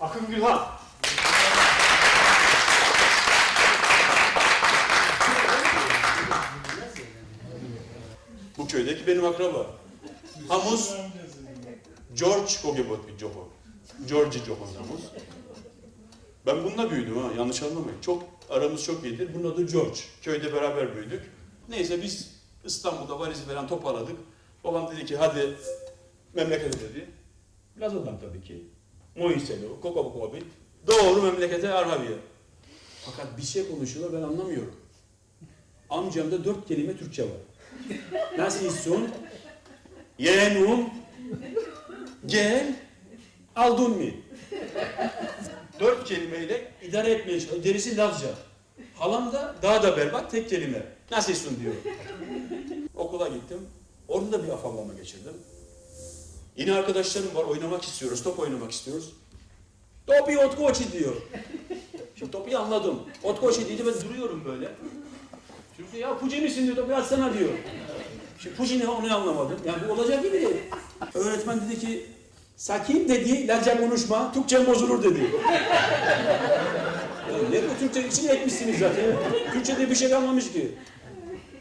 Akın Gülhan. Bu köydeki benim akraba. Hamuz George Kogebot bir Joko. George Joko Hamuz. Ben bununla büyüdüm ha yanlış anlamayın. Çok aramız çok iyidir. Bunun adı George. Köyde beraber büyüdük. Neyse biz İstanbul'da valizi falan toparladık. Babam dedi ki hadi memlekete dedi. Laza'dan tabii ki. Moiselo, Kokobokobit. Doğru memlekete Arhaviye. Fakat bir şey konuşuyorlar ben anlamıyorum. Amcamda dört kelime Türkçe var. Nasılsın? Yeğenum. Gel. Aldın mı? Dört kelimeyle idare etmeye çalışıyor. Gerisi Lazca. Halam da daha da berbat tek kelime. Nasılsın diyor. Okula gittim. Orada da bir afallama geçirdim. Yine arkadaşlarım var oynamak istiyoruz, top oynamak istiyoruz. Topi otkoçi diyor. Şimdi topu anladım. Otkoçi deyince ben duruyorum böyle. Çünkü ya Puci misin diyor, topu atsana diyor. Şimdi Puci ne onu anlamadım. Yani bu olacak gibi. Öğretmen dedi ki, sakin dedi, Lazca konuşma, Türkçe bozulur dedi. Ya ne bu Türkçe içine etmişsiniz zaten. Türkçe'de bir şey kalmamış ki.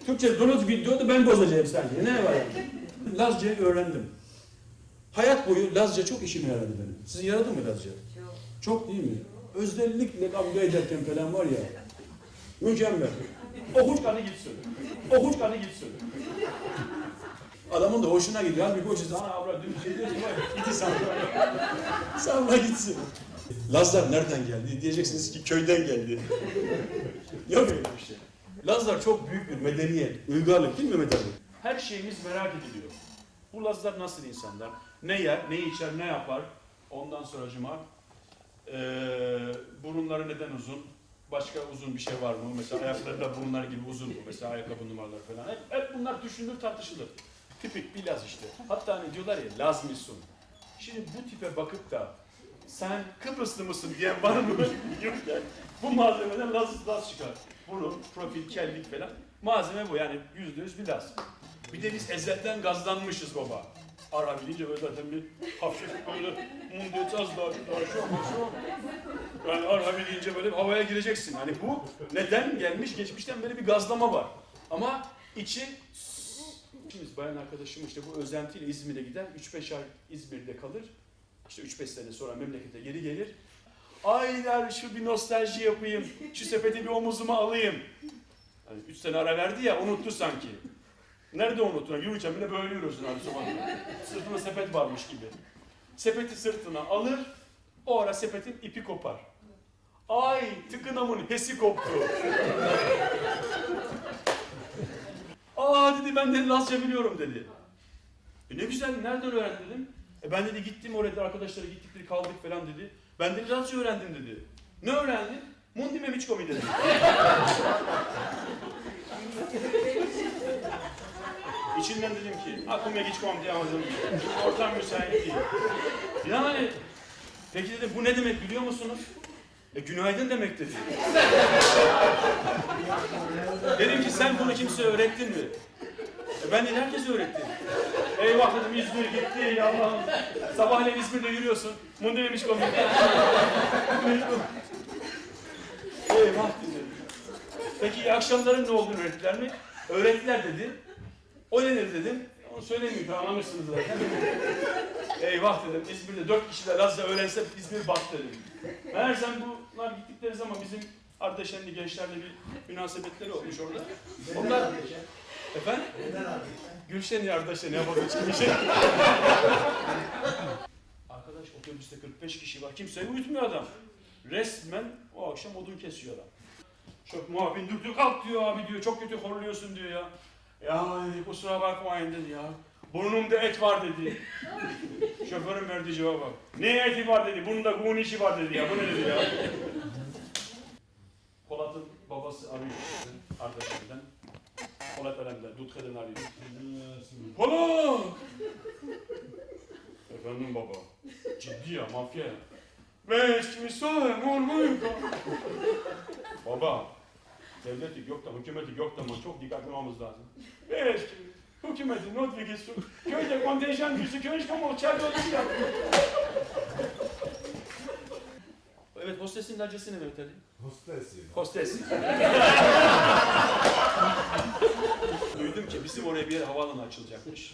Türkçe donut gidiyordu ben bozacağım sanki. Ne var? Lazca'yı öğrendim. Hayat boyu Lazca çok işime yaradı benim. Sizin yaradı mı Lazca? Çok değil mi? Özellikle kavga ederken falan var ya. Mükemmel. Okuç kanı gitsin. Okuç kanı gitsin. Adamın da hoşuna gidiyor. Halbuki hoşuna ana avra dün şey diyorsun bak gidi salla. salla gitsin. Lazlar nereden geldi? Diyeceksiniz ki köyden geldi. Yok öyle bir şey. Lazlar çok büyük bir medeniyet, uygarlık değil mi Mehmet abi? Her şeyimiz merak ediliyor. Bu Lazlar nasıl insanlar? Ne yer, ne içer, ne yapar? Ondan sonracıma ee, burunları neden uzun? Başka uzun bir şey var mı? Mesela ayakları da burunlar gibi uzun mu? Mesela ayakkabı numaraları falan. Hep, hep bunlar düşünülür, tartışılır. Tipik bir Laz işte. Hatta hani diyorlar ya Laz mısın? Şimdi bu tipe bakıp da sen Kıbrıslı mısın diyen var mı? Bu malzemeden Laz, Laz çıkar. Burun, profil, kellik falan. Malzeme bu yani yüzde yüz bir Laz. Bir de biz ezelden gazlanmışız baba. Ara bilince böyle zaten bir hafif böyle mundet az daha daha şu an şu an. Yani ara bilince böyle bir havaya gireceksin. Hani bu neden gelmiş geçmişten böyle bir gazlama var. Ama içi Şimdi bayan arkadaşım işte bu özentiyle İzmir'e gider. 3-5 ay İzmir'de kalır. İşte 3-5 sene sonra memlekete geri gelir. Ay der şu bir nostalji yapayım. Şu sepeti bir omuzuma alayım. Hani 3 sene ara verdi ya unuttu sanki. Nerede unuttun? Yürürken bile böyle yürüyorsun abi sokakta. Sırtında sepet varmış gibi. Sepeti sırtına alır. O ara sepetin ipi kopar. Ay tıkınamın hesi koptu. Aa dedi ben de Lazca biliyorum dedi. E ne güzel nereden öğrendin dedim. E ben dedi gittim oraya arkadaşlara gittik dedi kaldık falan dedi. Ben de Lazca öğrendim dedi. Ne öğrendin? Mundi Memiçkomi dedi. İçinden dedim ki aklıma kom diye aldım. Ortam müsait değil. Yani peki dedim bu ne demek biliyor musunuz? E günaydın demek dedi. dedim ki sen bunu kimseye öğrettin mi? E ben de herkese öğrettim. Eyvah dedim İzmir gitti ya Allah'ım. Sabahleyin İzmir'de yürüyorsun. Mundi demiş komik. Eyvah dedim. Peki akşamların ne olduğunu öğrettiler mi? Öğrettiler dedi. O nedir dedim. Onu söylemeyeyim anlamışsınız zaten. Eyvah dedim. İzmir'de dört kişiler Lazca öğrense İzmir bat dedim. Meğersem bunlar gittikleri zaman bizim Ardeşenli gençlerle bir münasebetleri olmuş orada. Onlar... Efendim? Gülşen Ardeşen yapalım bir şey. Arkadaş otobüste 45 kişi var. Kimseyi uyutmuyor adam. Resmen o akşam odun kesiyor adam. Çok muhabbin dürtü kalk diyor abi diyor. Çok kötü horluyorsun diyor ya. Ya dedi, kusura bakmayın dedi ya. Burnumda et var dedi. Şoförün verdiği cevaba bak. Ne eti var dedi. Bunda gun işi var dedi ya. Bu ne dedi ya. Polat'ın babası arıyor işte arkadaşlarından. Polat Alem'den, Dutke'den arıyor. Polat! Efendim baba. Ciddi ya, mafya ya. Beş kimi sağ, normal Baba, devletlik yok da, hükümetlik yok da ama çok dikkatli olmamız lazım. Beş kimi, hükümetin not bilgisi, köyde kontenjan gücü, köy kamu, çerçevesi yaptı. Hostesin acısı ne Mehmet Ali? Hostesi. Hostes. Duydum ki bizim oraya bir havaalanı açılacakmış.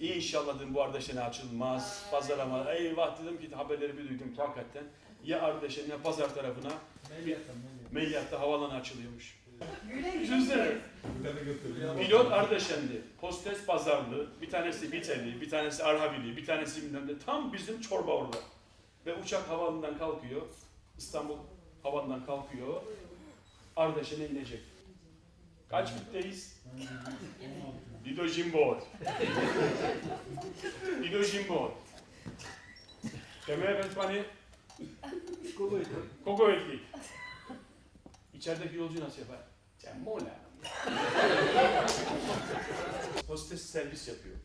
İnşallah dedim bu Ardeşen'e açılmaz. Pazar ama eyvah dedim ki haberleri bir duydum ki hakikaten. Ya Ardeşen ya pazar tarafına Melyat'ta havaalanı açılıyormuş. Düşünsene. Pilot Ardeşen'di. Hostes pazarlı. Bir tanesi Biteli, bir tanesi Arhavili, bir tanesi bilmem ne. Tam bizim çorba orada. Ve uçak havaalanından kalkıyor. İstanbul havaalanından kalkıyor. Ardeşen'e inecek. Kaç bitteyiz? Lido Jimbor. Lido Jimbor. Kemer Bentmani. Kogo Etlik. İçerideki yolcu nasıl yapar? Sen mola. Hostes servis yapıyor.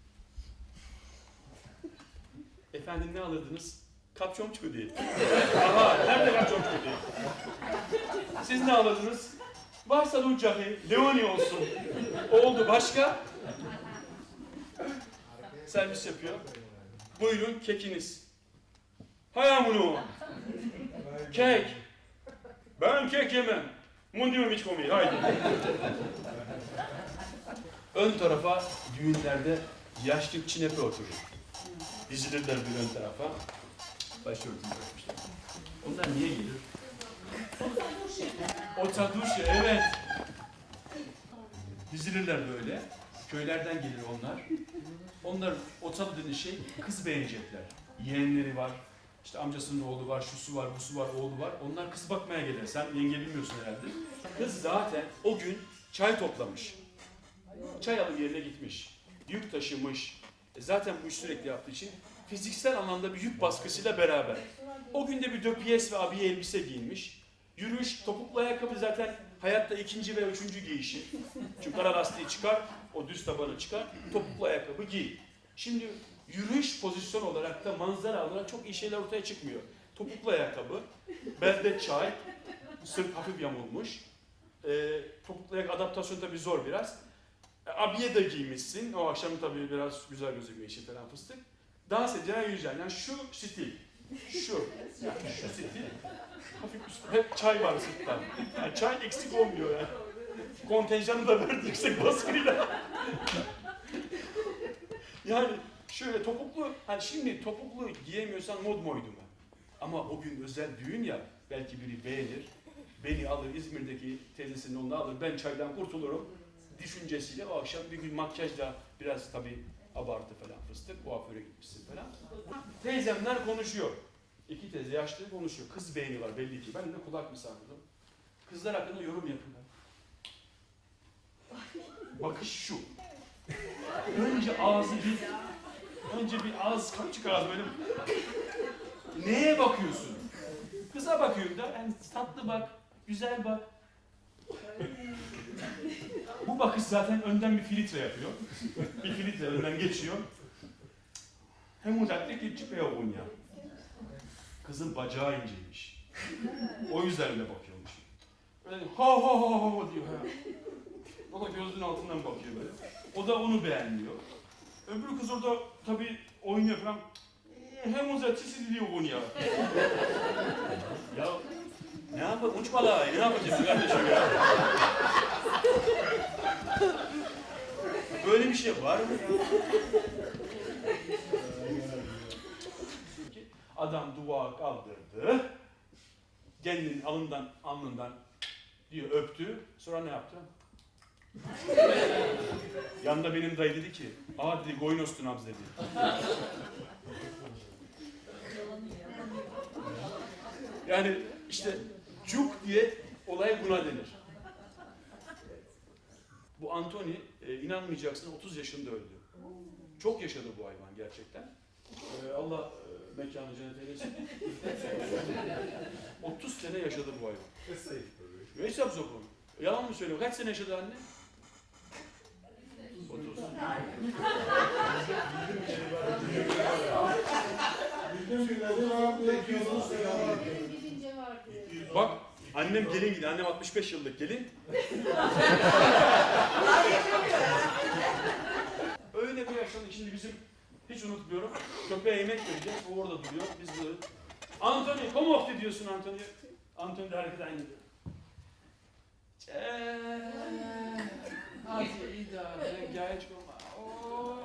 Efendim ne alırdınız? Kapçonçuku diye. Aha, nerede kapçonçuku diye. Siz ne alırdınız? Varsa Lucahi, Leoni olsun. Oldu başka? Servis yapıyor. Buyurun kekiniz. Hayamunu. Kek. Ben kek yemem. Mundium hiç komi. Haydi. Ön tarafa düğünlerde yaşlı çinepe oturur. Dizilirler bir ön tarafa. Başörtü takmışlar. Onlar niye gelir? Otaduşe, evet. Dizilirler böyle. Köylerden gelir onlar. Onlar otalı dediğin şey kız beğenecekler. Yeğenleri var, işte amcasının oğlu var, şusu var, busu var, oğlu var. Onlar kız bakmaya gelir. Sen yenge bilmiyorsun herhalde. Kız zaten o gün çay toplamış. Çay alım yerine gitmiş. Yük taşımış. E zaten bu iş sürekli yaptığı için fiziksel anlamda bir yük baskısıyla beraber. O günde bir döpiyes ve abiye elbise giyinmiş. Yürüyüş, topuklu ayakkabı zaten hayatta ikinci ve üçüncü giyişi. Çünkü ara lastiği çıkar, o düz tabanı çıkar, topuklu ayakkabı giy. Şimdi yürüyüş pozisyon olarak da manzara olarak çok iyi şeyler ortaya çıkmıyor. Topuklu ayakkabı, belde çay, sırt hafif yamulmuş. E, topuklu ayakkabı adaptasyon tabii zor biraz. E, abiye de giymişsin, o akşam tabii biraz güzel gözüküyor işi falan fıstık. Dans edeceksin, yürüyeceksin. Yani şu stil, şu, yani şu stil. Hafif üstü, hep çay var sırtta. Yani çay eksik olmuyor yani. Kontenjanı da verdi yüksek baskıyla. yani şöyle topuklu, hani şimdi topuklu giyemiyorsan mod moydu mu? Ama o gün özel düğün ya, belki biri beğenir, beni alır İzmir'deki teyzesinin onu alır, ben çaydan kurtulurum düşüncesiyle o akşam bir gün makyajla biraz tabii abartı falan fıstık, kuaföre gitmişsin falan. Teyzemler konuşuyor. İki teyze yaşlı konuşuyor. Kız beğeni var belli ki. Ben de kulak misafirdim. Kızlar hakkında yorum yapın. Bakış şu. Önce ağzı bir önce bir ağız kapçık ağız böyle neye bakıyorsun? Kıza bakıyorum da yani tatlı bak, güzel bak. Bu bakış zaten önden bir filtre yapıyor. Bir filtre önden geçiyor. Hem uzakta geçip ya. Kızın bacağı inceymiş. O yüzden öyle bakıyormuş. Böyle ha ha ha ha diyor. O da gözünün altından bakıyor böyle. O da onu beğenmiyor. Öbür kız orada tabii oynuyor falan. Hem uzak çizgi diyor bunu ya. ya ne yapalım? Uçmalar. Ne yapacağız kardeşim ya? Böyle bir şey var mı? Adam dua kaldırdı. Kendini alından, alnından diyor öptü. Sonra ne yaptı? Yanında benim dayı dedi ki, aa dedi Goynos'tu nabz dedi. Yani işte cuk diye olay buna denir. Bu Antoni e, inanmayacaksın 30 yaşında öldü. Çok yaşadı bu hayvan gerçekten. E, Allah e, mekanı cennet eylesin. 30 sene yaşadı bu hayvan. Ne hesap sokun? Yalan mı söylüyorum? Kaç sene yaşadı anne? Bak annem gelin gidiyor. Annem 65 yıllık gelin. Öyle bir yaşlandı. Şimdi bizim hiç unutmuyorum. Köpeğe yemek vereceğiz. O orada duruyor. Biz böyle Anthony, come off diyorsun Anthony. Anthony de hareket aynı. Hadi idare geç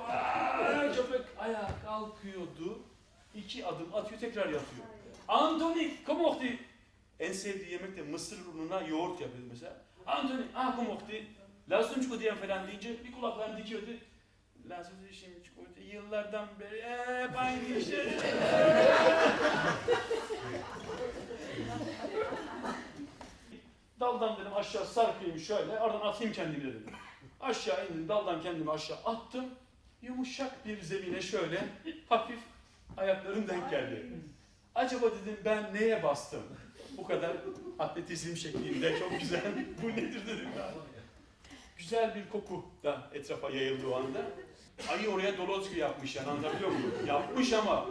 Aa, Köpek ayağa kalkıyordu. İki adım atıyor tekrar yatıyor. Off di. En sevdiği yemek de mısır ununa yoğurt yapıyordu mesela. Anthony, ah di. Lazım çikolata diyen falan deyince bir kulaklarını dikiyordu. Lazım şimdi çikolata yıllardan beri hep aynı işte. Daldan dedim aşağı sarkayım şöyle, oradan atayım kendimi dedim. Aşağı indim, daldan kendimi aşağı attım. Yumuşak bir zemine şöyle hafif ayaklarım denk geldi. Acaba dedim ben neye bastım? Bu kadar atletizm şeklinde çok güzel. Bu nedir dedim ya. Güzel bir koku da etrafa yayıldı o anda. Ayı oraya Dolozki yapmış yani anlatabiliyor muyum? Yapmış ama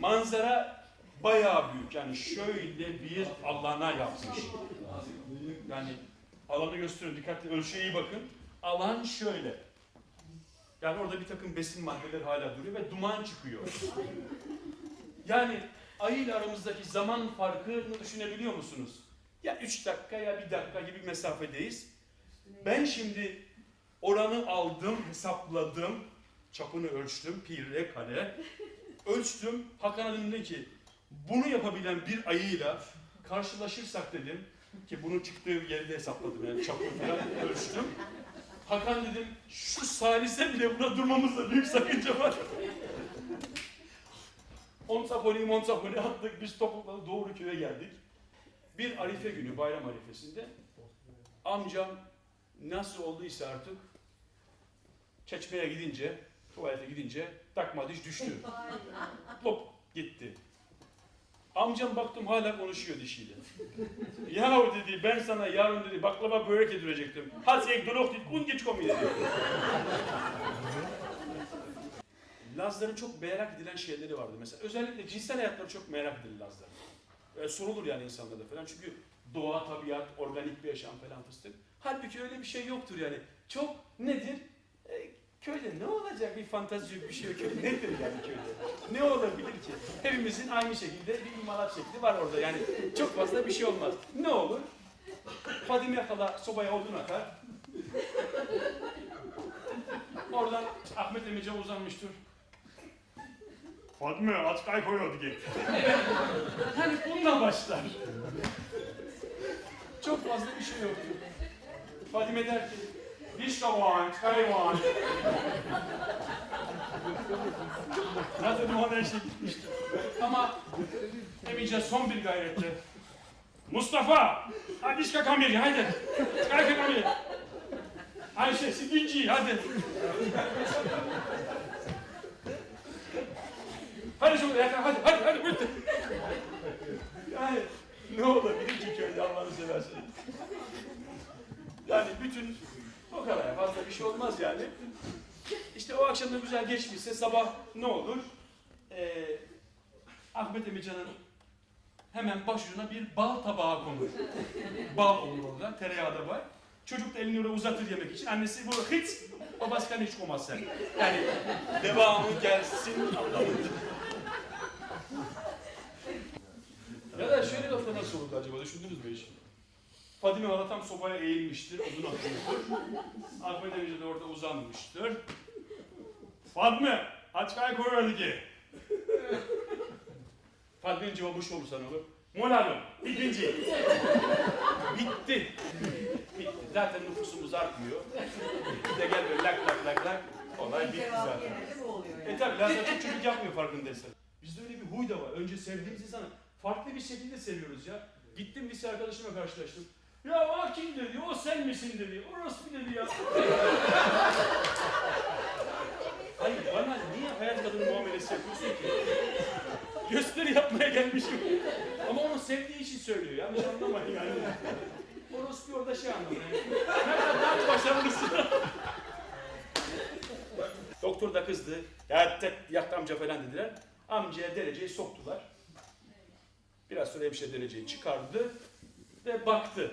manzara bayağı büyük. Yani şöyle bir alana yapmış. Yani alanı gösteriyor. Dikkatli ölçüye iyi bakın. Alan şöyle. Yani orada bir takım besin maddeleri hala duruyor ve duman çıkıyor. Yani ayı ile aramızdaki zaman farkını düşünebiliyor musunuz? Ya üç dakika ya bir dakika gibi bir mesafedeyiz. Ben şimdi oranı aldım, hesapladım. Çapını ölçtüm, pire, kare. Ölçtüm. Hakan'a dedim ki bunu yapabilen bir ayıyla karşılaşırsak dedim ki bunun çıktığı yeri de hesapladım yani çapını falan ölçtüm. Hakan dedim şu salise bile buna durmamızda büyük sakınca var. Onsapoli Monsapoli attık biz topukla doğru köye geldik. Bir arife günü bayram arifesinde amcam nasıl olduysa artık çeşmeye gidince tuvalete gidince takma diş düştü. Hop gitti. Amcam baktım hala konuşuyor dişiyle. Yahu dedi ben sana yarın dedi baklava börek yedirecektim. Hadi ek dolok dit un geç komi dedi. Lazların çok merak edilen şeyleri vardı. Mesela özellikle cinsel hayatları çok merak edilir Lazların. E, sorulur yani insanlarda falan. Çünkü doğa, tabiat, organik bir yaşam falan fıstık. Halbuki öyle bir şey yoktur yani. Çok nedir? Köyde ne olacak bir fantazi bir şey köy nedir yani köyde? Ne olabilir ki? Hepimizin aynı şekilde bir imalat şekli var orada yani çok fazla bir şey olmaz. Ne olur? Fadime hala sobaya odun atar. Oradan Ahmet Emice uzanmıştır. Fadime aç kay koyuyordu ki. hani bununla başlar. Çok fazla bir şey yoktu. Fadime der ki, Kare want. Zaten o her şey gitmişti. Ama Emice son bir gayretle. Mustafa! Hadi Vişka kamil, hadi. Kare kamil. Ayşe, Sidinci, hadi. Hadi yakın, hadi, hadi, hadi, bitti. Yani ne olabilir ki köyde Allah'ını seversen. Yani bütün kadar fazla bir şey olmaz yani. İşte o akşam da güzel geçmişse sabah ne olur? Ee, Ahmet Emircan'ın hemen başucuna bir bal tabağı konur. bal olur orada, tereyağı da var. Çocuk da elini oraya uzatır yemek için. Annesi bu hiç, başka hiç koymaz sen. Yani devamı gelsin ya da şöyle bir hafta nasıl olurdu acaba düşündünüz mü hiç? Fadime Hala tam sobaya eğilmiştir, odun atıyordur. Ahmet Emice de orada uzanmıştır. Fadime, aç kay koyuyordu ki. Fadme'nin cevabı şu olur sana olur. Molalım, bitinci. Bitti. Bitti. Zaten nüfusumuz artmıyor. Bir de gel böyle lak lak lak lak. Olay bitti zaten. E tabi Lazlar çok çocuk yapmıyor farkındaysan. Bizde öyle bir huy da var. Önce sevdiğimiz insanı farklı bir şekilde seviyoruz ya. Gittim lise arkadaşımla karşılaştım. Ya o kim dedi, o sen misin dedi, orası dedi ya. Hayır bana niye hayat kadını muamelesi yapıyorsun ki? Gösteri yapmaya gelmişim. Ama onu sevdiği için söylüyor. Yanlış anlamayın yani. Orası bir orada şey anlamıyor. Ne kadar başarılısın. Doktor da kızdı. Ya tek yaktı amca falan dediler. Amcaya dereceyi soktular. Biraz sonra hemşire dereceyi çıkardı ve baktı.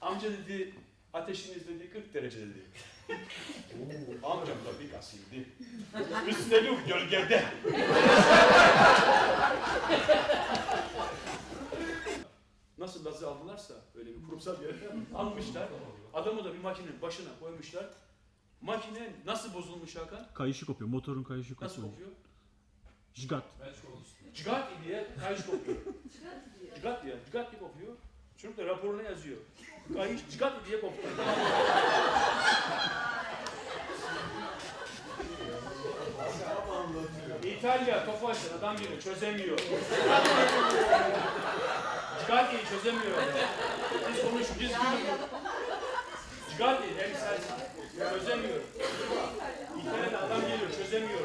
Amca dedi, ateşiniz dedi 40 derece dedi. Amcam da bir asildi. Üstelik gölgede. Nasıl Laz'ı aldılarsa öyle bir kurumsal yere almışlar. Adamı da bir makinenin başına koymuşlar. Makine nasıl bozulmuş Hakan? Kayışı kopuyor. Motorun kayışı Nasıl kopuyor. kopuyor? Jigat. Cigat diye kayış kopuyor. Cigat diye, cigat diye kopuyor. Çocuk da raporuna yazıyor. Kayış çıkart diye koptu. İtalya topu açan adam gibi çözemiyor. Cigaldi'yi çözemiyor. Biz sonuç biz gülüm. Cigaldi hem sensin. Çözemiyor. İtalya'da adam geliyor çözemiyor.